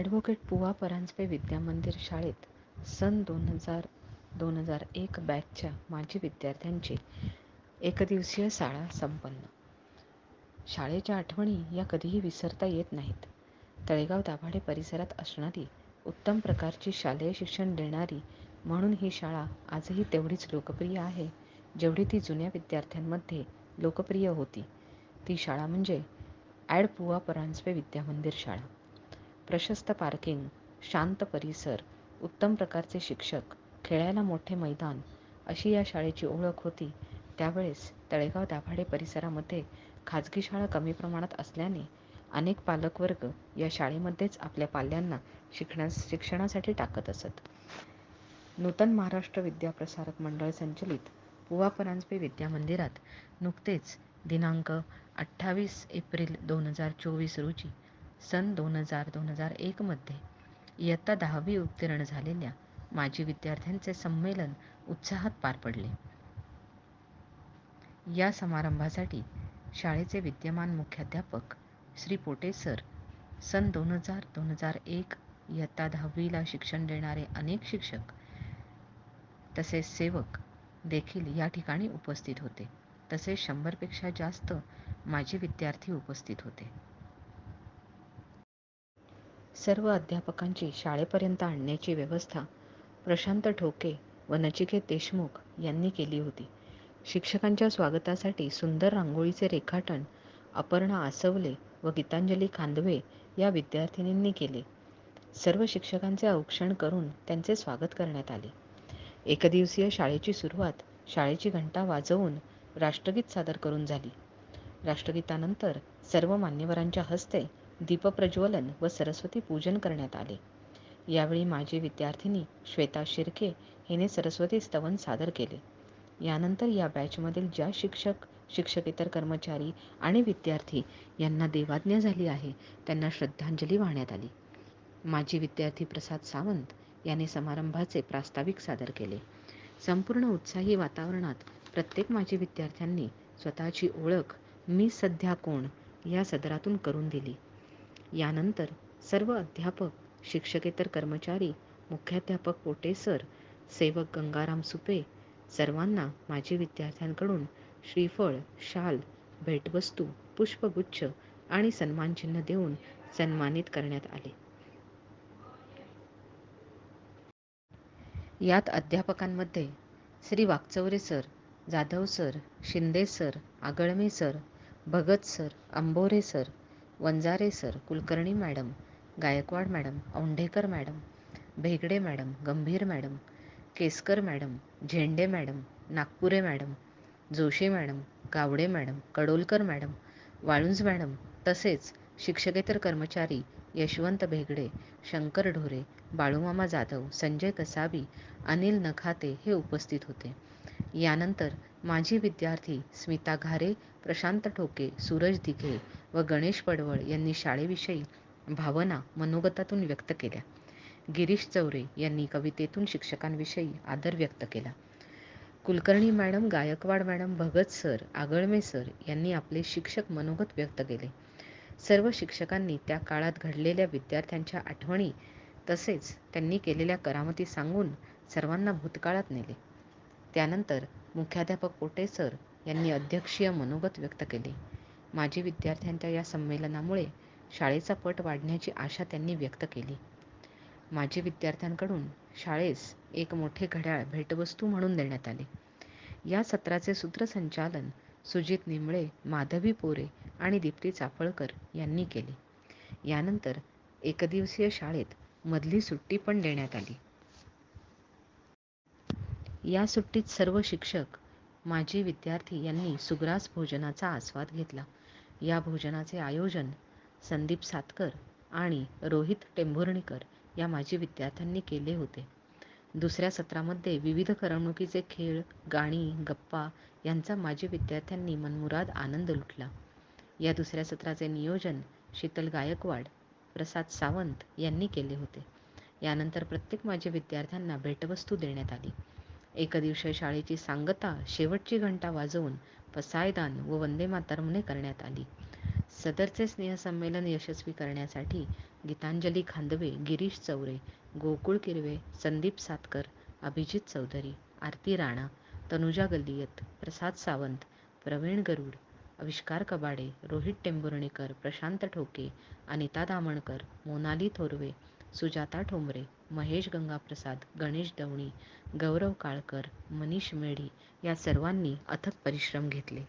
Advocate पुवा Paranjpe विद्यामंदिर शाळेत सन दोन हजार दोन हजार एक बॅचच्या माजी विद्यार्थ्यांची एकदिवसीय शाळा संपन्न. शाळेच्या आठवणी या कधीही विसरता येत नाहीत. तळेगाव दाभाडे परिसरात असणारी उत्तम प्रकारची शालेय शिक्षण देणारी म्हणून ही शाळा आजही तेवढीच लोकप्रिय आहे जेवढी ती जुन्या विद्यार्थ्यांमध्ये लोकप्रिय होती. ती शाळा म्हणजे ॲड. पुवा परांजपे विद्यामंदिर शाळा. प्रशस्त पार्किंग, शांत परिसर, उत्तम प्रकारचे शिक्षक, खेळायला मोठे मैदान अशी या शाळेची ओळख होती. त्यावेळेस तळेगाव दाभाडे परिसरामध्ये खाजगी शाळा कमी प्रमाणात असल्याने अनेक पालकवर्ग या शाळेमध्येच आपल्या पाल्यांना शिकण्यास शिक्षणासाठी टाकत असत. नूतन महाराष्ट्र विद्याप्रसारक मंडळ संचलित पुवा परांजपे विद्यामंदिरात नुकतेच दिनांक अठ्ठावीस एप्रिल दोन हजार चोवीस रोजी सन दोन हजार दोन हजार एकमध्ये इयत्ता दहावी उत्तीर्ण झालेल्या माजी विद्यार्थ्यांचे संमेलन उत्साहात पार पडले. या समारंभासाठी शाळेचे विद्यमान मुख्याध्यापक श्री. पोटे सर, सन दोन हजार दोन हजार एक इयत्ता दहावीला शिक्षण देणारे अनेक शिक्षक तसेच सेवक देखील या ठिकाणी उपस्थित होते. तसेच शंभरपेक्षा जास्त माजी विद्यार्थी उपस्थित होते. सर्व अध्यापकांची शाळेपर्यंत आणण्याची व्यवस्था प्रशांत ठोके व नचिकेत देशमुख यांनी केली होती. शिक्षकांच्या स्वागतासाठी सुंदर रांगोळीचे रेखाटन अपर्णा आसवले व गीतांजली खांदवे या विद्यार्थिनींनी केले. सर्व शिक्षकांचे औक्षण करून त्यांचे स्वागत करण्यात आले. एकदिवसीय शाळेची सुरुवात शाळेची घंटा वाजवून राष्ट्रगीत सादर करून झाली. राष्ट्रगीतानंतर सर्व मान्यवरांच्या हस्ते दीपप्रज्वलन व सरस्वती पूजन करण्यात आले. यावेळी माजी विद्यार्थिनी श्वेता शिर्के हिने सरस्वती स्तवन सादर केले. यानंतर या बॅचमधील ज्या शिक्षक, शिक्षकेतर कर्मचारी आणि विद्यार्थी यांना देवाज्ञा झाली आहे त्यांना श्रद्धांजली वाहण्यात आली. माजी विद्यार्थी प्रसाद सावंत याने समारंभाचे प्रास्ताविक सादर केले. संपूर्ण उत्साही वातावरणात प्रत्येक माजी विद्यार्थ्यांनी स्वतःची ओळख मी सध्या कोण या सदरातून करून दिली. यानंतर सर्व अध्यापक, शिक्षकेतर कर्मचारी, मुख्याध्यापक पोटे सर, सेवक गंगाराम सुपे सर्वांना माजी विद्यार्थ्यांकडून श्रीफळ, शाल, भेटवस्तू, पुष्पगुच्छ आणि सन्मानचिन्ह देऊन सन्मानित करण्यात आले. यात अध्यापकांमध्ये Shri. Wakchaure sir, Jadhav sir, Shinde sir, Agalme sir, Bhagat sir, Ambore sir, Vanjare sir, Kulkarni madam, Gaikwad madam, Aundhekar madam, Bhegade madam, Gambhir madam, Keskar madam, Zende madam, Nagpure madam, Joshi madam, Gawade madam, Kadolkar madam, Walunj madam तसेच शिक्षकेतर कर्मचारी यशवंत भेगडे, शंकर ढोरे, बाळूमामा जाधव, संजय कसाबी, अनिल नखाते हे उपस्थित होते. यानंतर माजी विद्यार्थी स्मिता घारे, प्रशांत ठोके, सूरज दिघे व गणेश पडवळ यांनी शाळेविषयी भावना मनोगतातून व्यक्त केल्या. गिरीश चौरे यांनी कवितेतून शिक्षकांविषयी आदर व्यक्त केला. Kulkarni madam, Gaikwad madam, Bhagat sir, Agalme sir यांनी आपले शिक्षक मनोगत व्यक्त केले. सर्व शिक्षकांनी त्या काळात घडलेल्या विद्यार्थ्यांच्या आठवणी तसेच त्यांनी केलेल्या करामती सांगून सर्वांना भूतकाळात नेले. त्यानंतर मुख्याध्यापक पोटे सर यांनी अध्यक्षीय मनोगत व्यक्त केले. माजी विद्यार्थ्यांच्या या संमेलनामुळे शाळेचा पट वाढण्याची आशा त्यांनी व्यक्त केली. माजी विद्यार्थ्यांकडून शाळेस एक मोठे घड्याळ भेटवस्तू म्हणून देण्यात आले. या सत्राचे सूत्रसंचालन सुजित निंबळे, माधवी पोरे आणि दीप्ती चाफळकर यांनी केले. यानंतर एकदिवसीय शाळेत मधली सुट्टी पण देण्यात आली. या सुट्टीत सर्व शिक्षक, माजी विद्यार्थी यांनी सुग्रास भोजनाचा आस्वाद घेतला. या भोजनाचे आयोजन संदीप सातकर आणि रोहित टेंभुर्णीकर या माजी विद्यार्थ्यांनी केले होते. दुसऱ्या सत्रामध्ये विविध करमणुकीचे खेळ, गाणी, गप्पा यांचा माजी विद्यार्थ्यांनी मनमुराद आनंद लुटला. या दुसऱ्या सत्राचे नियोजन शीतल गायकवाड, प्रसाद सावंत यांनी केले होते. यानंतर प्रत्येक माजी विद्यार्थ्यांना भेटवस्तू देण्यात आली. एकदिवसीय शाळेची सांगता शेवटची घंटा वाजवून पसायदान व वंदे मातरमने करण्यात आली. सदरचे स्नेहसंमेलन यशस्वी करण्यासाठी गीतांजली खांदवे गिरीश चौरे गोकुळ किरवे संदीप सातकर अभिजित चौधरी आरती राणा तनुजा गल्लियत प्रसाद सावंत प्रवीण गरुड आविष्कार कबाडे रोहित टेंभुर्णीकर प्रशांत ठोके अनिता दामणकर मोनाली थोरवे सुजाता ठोंबरे महेश गंगाप्रसाद गणेश दवणी गौरव काळकर मनीष मेढी या सर्वांनी अथक परिश्रम घेतले.